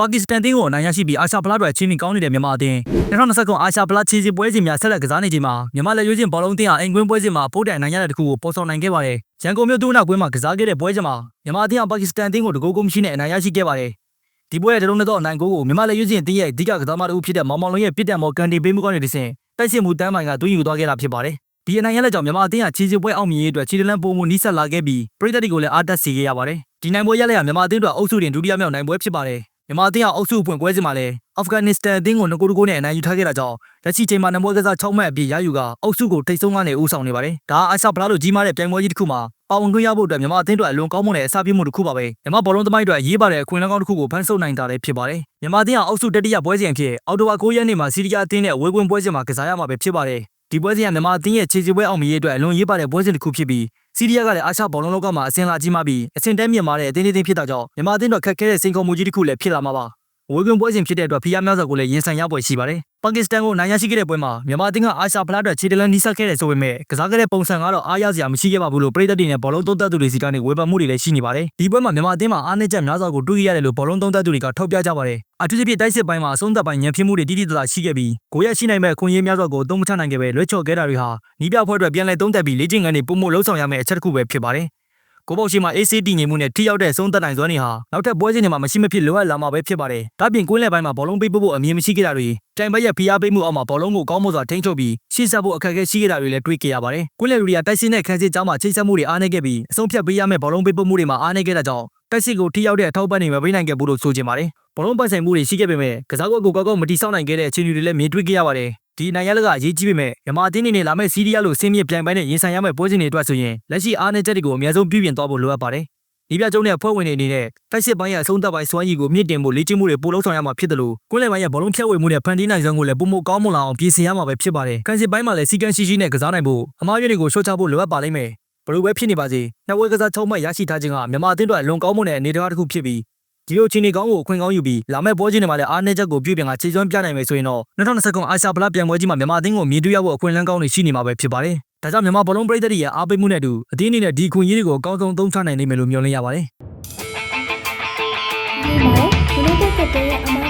ပါကစ္စတန်တင်းကိုအနိုင်ရရှိပြီးအာရှဖလားအတွက်ချင်းမီကောင်းနေတဲ့မြန်မာအသင်း2029အာရှဖလားခြေစစ်ပွဲစဉ်များဆက်လက်ကစားနေချိန်မှာမြန်မာလက်ရွေးချင်းဘောလုံးအသင်းဟာအင်ကွင်းပွဲစဉ်မှာပိုးတိုင်နိုင်ရတဲ့တခုကိုပေါ်ဆောင်နိုင်ခဲ့ပါတယ်။ရန်ကုန်မြို့သူ့နောက်ကွင်းမှာကစားခဲ့တဲ့ပွဲစဉ်မှာမြန်မာအသင်းဟာပါကစ္စတန်တင်းကိုတကူကုမရှိနဲ့အနိုင်ရရှိခဲ့ပါတယ်။ဒီပွဲရဲ့တလုံးနဲ့တော့အနိုင်ကိုကိုမြန်မာလက်ရွေးချင်းအသင်းရဲ့အဓိကကစားမတစ်ဦးဖြစ်တဲ့မောင်မောင်လုံးရဲ့ပြစ်ဒဏ်မော်ကန်တီပေးမှုကနေတဆင့်တိုက်စစ်မှုတန်းပိုင်ကသွင်းယူသွားခဲ့တာဖြစ်ပါတယ်။ဒီအနိုင်ရလက်ကြောင့်မြန်မာအသင်းဟာခြေစစ်ပွဲအောင်မြင်ရေးအတွက်ခြေတလန်းပုံမှုနီးစပ်လာခဲ့ပြီးပြည်သက်တွေကိုလည်းအားတက်စေခဲ့ရပါတယ်။ဒီနိုင်ပွဲရလဒ်ဟာမြန်မာအသင်းအတွက်အုပ်စုတင်ဒုတိယမြောက်နိုင်ပွဲဖြစ်ပါတယ်။ မြန်မာအသင်းဟာအုပ်စုအပွင့်ပွဲစဉ်မှာလည်းအာဖဂန်နစ္စတန်အသင်းကို2ဂိုးတကိုးနဲ့အနိုင်ယူထားခဲ့တာကြောင့်လက်ရှိချိန်မှာနံပါတ်ကစား6မှတ်အပြည့်ရယူကအုပ်စုကိုထိပ်ဆုံးကနေဦးဆောင်နေပါတယ်။ဒါဟာအာရှဖလားလိုကြီးမားတဲ့ပြိုင်ပွဲကြီးတစ်ခုမှာပါဝင်ခွင့်ရဖို့အတွက်မြန်မာအသင်းတို့အလွန်ကောင်းမွန်တဲ့အစပြုမှုတစ်ခုပါပဲ။မြန်မာဘောလုံးသမိုင်းအတွက်အရေးပါတဲ့အခွင့်အလမ်းကောင်းတစ်ခုကိုဖန်ဆုပ်နိုင်တာလည်းဖြစ်ပါတယ်။မြန်မာအသင်းဟာအုပ်စုတတိယပွဲစဉ်အဖြစ်အော်တိုဝါ9ရက်နေ့မှာစီးရီးယားအသင်းနဲ့အဝေးကွင်းပွဲစဉ်မှာကစားရမှာပဲဖြစ်ပါတယ်။ဒီပွဲစဉ်ကမြန်မာအသင်းရဲ့ခြေစစ်ပွဲအောင်မြင်ရေးအတွက်အလွန်ရေးပါတဲ့ပွဲစဉ်တစ်ခုဖြစ်ပြီး စီးရီးယားကလည်းအာရှဘောလုံးလောကမှာအစင်လာကြီးမားပြီးအစင်တန်းမြင့်မားတဲ့အသင်းတစ်သင်းဖြစ်တာကြောင့်မြန်မာအသင်းတို့ခက်ခဲတဲ့စိန်ခေါ်မှုကြီးတစ်ခုလည်းဖြစ်လာမှာပါ။ ဝေကွင်းပွဲစဉ်ဖြစ်တဲ့အတွက်ဖိအားများစွာကိုလည်းရင်ဆိုင်ရပွဲရှိပါတယ်။ပါကစ္စတန်ကိုနိုင်ရရှိခဲ့တဲ့ပွဲမှာမြန်မာအသင်းကအာရှဖလားအတွက်ခြေတလန်းနီးစပ်ခဲ့တယ်ဆိုပေမဲ့ကစားခဲ့တဲ့ပုံစံကတော့အားရစရာမရှိခဲ့ပါဘူးလို့ပြည်သက်တွေနဲ့ဘောလုံးသုံးသပ်သူတွေစီကနေဝေဖန်မှုတွေလည်းရှိနေပါတယ်။ဒီပွဲမှာမြန်မာအသင်းမှာအားနည်းချက်များစွာကိုတွေ့ရတယ်လို့ဘောလုံးသုံးသပ်သူတွေကထောက်ပြကြပါတယ်။အထူးသဖြင့်တိုက်စစ်ပိုင်းမှာအဆုံးသက်ပိုင်းညံဖြစ်မှုတွေတိတိကျကျရှိခဲ့ပြီးကိုရရှိနိုင်မဲ့ခွင့်ရများစွာကိုသုံးမချနိုင်ခဲ့ပဲလွှဲချော်ခဲ့တာတွေဟာနီးပြဖွဲ့အတွက်ပြန်လည်သုံးသပ်ပြီးလေ့ကျင့်ခန်းတွေပုံမှုလှုပ်ဆောင်ရမယ့်အချက်တစ်ခုပဲဖြစ်ပါတယ်။ ကိုပေါ့ရှိမှာ ACT ငြိမ်မှုနဲ့ထိရောက်တဲ့ဆုံးသက်နိုင်စွမ်းတွေဟာနောက်ထပ်ပွဲစဉ်တွေမှာမရှိမဖြစ်လိုအပ်လာမှာပဲဖြစ်ပါတယ်။ဒါ့ပြင်ကွင်းလယ်ပိုင်းမှာဘောလုံးပေးပို့ဖို့အမြင်မရှိခဲ့တာတွေတိုင်ဘက်ရဲ့ဖိအားပေးမှုအောက်မှာဘောလုံးကိုကောင်းမွန်စွာထိန်းချုပ်ပြီးရှေ့ဆက်ဖို့အခက်အခဲရှိခဲ့တာတွေလည်းတွေ့ကြရပါတယ်။ကွင်းလယ်လူတွေကတိုက်စစ်နဲ့ခန်းစစ်ကြားမှာချိတ်ဆက်မှုတွေအားနည်းခဲ့ပြီးအဆုံးဖြတ်ပေးရမယ့်ဘောလုံးပေးပို့မှုတွေမှာအားနည်းခဲ့တာကြောင့်တိုက်စစ်ကိုထိရောက်တဲ့အထောက်ပံ့တွေမပေးနိုင်ခဲ့ဘူးလို့ဆိုချင်ပါတယ်။ဘောလုံးပိုင်ဆိုင်မှုတွေရှိခဲ့ပေမဲ့ကစားကွက်ကိုကောက်ကောက်မတိဆောက်နိုင်ခဲ့တဲ့အခြေအနေတွေလည်းမြင်တွေ့ခဲ့ရပါတယ်။ ဒီနိုင်ရလကအရေးကြီးပေမဲ့ယမာအသင်းအနေနဲ့လာမယ့်စီးရီးယားလိုဆင်းမြစ်ပြိုင်ပိုင်းနဲ့ရင်ဆိုင်ရမယ့်ပွဲစဉ်တွေအတွက်ဆိုရင်လက်ရှိအားနည်းချက်တွေကိုအများဆုံးပြုပြင်သွားဖို့လိုအပ်ပါတယ်။ဒီပြကျုံးတဲ့ဖွဲ့ဝင်တွေအနေနဲ့တိုက်စစ်ပိုင်းရဲ့အဆုံးသတ်ပိုင်းစွမ်းရည်ကိုမြင့်တင်ဖို့လေ့ကျင့်မှုတွေပို့လုပ်ဆောင်ရမှာဖြစ်တယ်လို့ကွင်းလယ်ပိုင်းရဲ့ဘောလုံးဖြတ်ဝေမှုနဲ့ဖန်တီးနိုင်စွမ်းကိုလည်းပုံမကောင်းမွန်လာအောင်ပြင်ဆင်ရမှာပဲဖြစ်ပါတယ်။ကန်စစ်ပိုင်းမှာလည်းစီကန်းရှိရှိနဲ့ကစားနိုင်ဖို့အမားရွေးတွေကိုရှော့ချဖို့လိုအပ်ပါလိမ့်မယ်။ဘယ်လိုပဲဖြစ်နေပါစေနှစ်ဝဲကစားချုံမှတ်ရရှိထားခြင်းကမြန်မာအသင်းတို့အလွန်ကောင်းမွန်တဲ့အနေအထားတစ်ခုဖြစ်ပြီး ဒီလိုချင်းနေကောင်းကိုအခွင့်ကောင်းယူပြီးလာမယ့်ပွဲချင်းတွေမှာလည်းအားနည်းချက်ကိုပြုပြင်ကခြေစွမ်းပြနိုင်မယ်ဆိုရင်တော့2029အာရှဖလားပြိုင်ပွဲကြီးမှာမြန်မာအသင်းကိုမြင်တွေ့ရဖို့အခွင့်အလမ်းကောင်းတွေရှိနေမှာပဲဖြစ်ပါတယ်။ဒါကြောင့်မြန်မာဘောလုံးပရိသတ်တွေရဲ့အားပေးမှုနဲ့အတူအသင်းအနေနဲ့ဒီအခွင့်အရေးတွေကိုအကောင်းဆုံးသုံးချနိုင်နိုင်မယ်လို့မျှော်လင့်ရပါတယ်။ဒီမှာ United ကတည်းကအမားကိုချပြပြီး